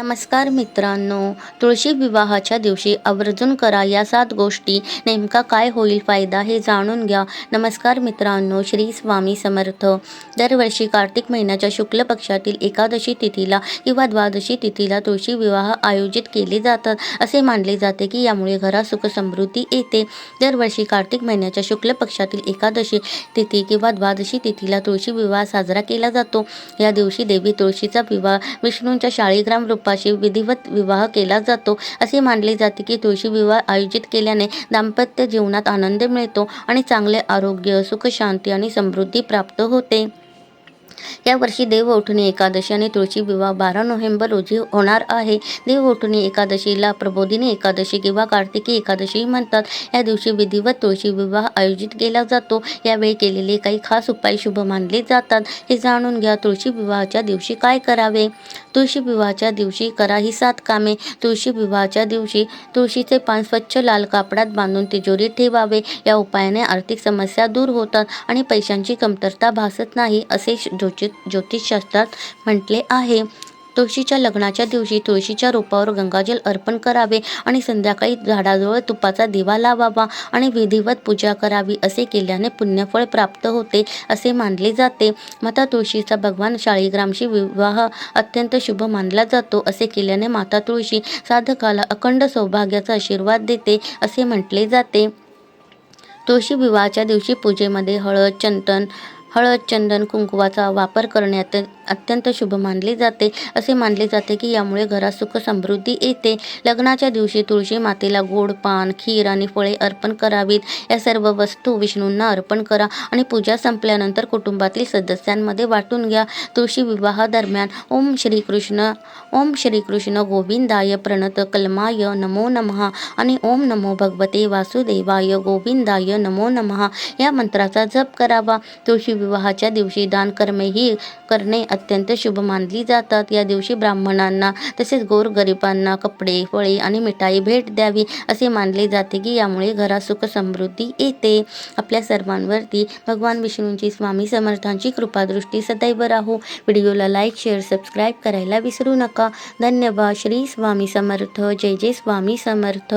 नमस्कार मित्रांनो तुळशी विवाहाच्या दिवशी आवर्जून करा या सात गोष्टी. नेमका काय होईल फायदा हे जाणून घ्या. नमस्कार मित्रांनो श्री स्वामी समर्थ. दरवर्षी कार्तिक महिन्याच्या शुक्ल पक्षातील एकादशी तिथीला किंवा द्वादशी तिथीला तुळशी विवाह आयोजित केले जातात. असे मानले जाते की यामुळे घरात सुखसमृद्धी येते. दरवर्षी कार्तिक महिन्याच्या शुक्ल पक्षातील एकादशी तिथी किंवा द्वादशी तिथीला तुळशी विवाह साजरा केला जातो. या दिवशी देवी तुळशीचा विवाह विष्णूंच्या शाळीग्राम रूपाशी विधिवत विवाह केला जातो. असे मानले जाते की तुळशी विवाह आयोजित केल्याने दाम्पत्य जीवनात आनंद मिळतो आणि चांगले आरोग्य सुख शांती आणि समृद्धी प्राप्त होते. यावर्षी देवउठणी एकादशी आणि तुळशी विवाह बारा नोव्हेंबर रोजी होणार आहे. देवउठणी एकादशीला प्रबोधिनी एकादशी किंवा कार्तिकी एकादशी म्हणतात. या दिवशी विधिवत तुळशी विवाह आयोजित केला जातो. यावेळी केलेले काही खास उपाय शुभ मानले जातात. हे जाणून घ्या तुळशी विवाहाच्या दिवशी काय करावे. तुळशी विवाहाच्या दिवशी करा ही सात कामे. तुळशी विवाहाच्या दिवशी तुळशीचे पान स्वच्छ लाल कापडात बांधून तिजोरीत ठेवावे. या उपायाने आर्थिक समस्या दूर होतात आणि पैशांची कमतरता भासत नाही असे ज्योतिष ज्योतिषशास्त्रात म्हटले आहे. तुळशीच्या लग्नाच्या दिवशी तुळशीच्या रोपावर गंगाजल अर्पण करावे आणि संध्याकाळी झाडाजवळ तुपाचा दिवा लावावा आणि विधिवत पूजा करावी असे केल्याने पुण्यफळ प्राप्त होते असे मानले जाते. माता तुळशीचा भगवान शाळीग्रामशी विवाह अत्यंत शुभ मानला जातो असे केल्याने माता तुळशी साधकाला अखंड सौभाग्याचा आशीर्वाद देते असे म्हटले जाते. तुळशी विवाहाच्या दिवशी पूजेमध्ये हळद चंदन हळद चंदन कुंकवाचा वापर करण्यात अत्यंत शुभ मानले जाते. असे मानले जाते की यामुळे घरात सुख समृद्धी येते. लग्नाच्या दिवशी तुळशी मातेला गोड पान खीर आणि फळे अर्पण करावीत. या सर्व वस्तू विष्णूंना अर्पण करा आणि पूजा संपल्यानंतर कुटुंबातील सदस्यांमध्ये वाटून घ्या. तुळशी विवाहादरम्यान ओम श्रीकृष्ण ओम श्रीकृष्ण गोविंदाय प्रणत कलमाय नमो नमः आणि ओम नमो भगवते वासुदेवाय गोविंदाय नमो नमः या मंत्राचा जप करावा. तुळशी विवाहाच्या दिवशी दान कर्मेही करणे अत्यंत शुभ मानली जातात. या दिवशी ब्राह्मणांना तसेच गोरगरिबांना कपडे फळे आणि मिठाई भेट द्यावी असे मानले जाते की यामुळे घरात सुख समृद्धी येते. आपल्या सर्वांवरती भगवान विष्णूंची स्वामी समर्थांची कृपादृष्टी सदैव राहो. व्हिडिओला लाईक शेअर सबस्क्राईब करायला विसरू नका. धन्यवाद. श्री स्वामी समर्थ. जय जय स्वामी समर्थ.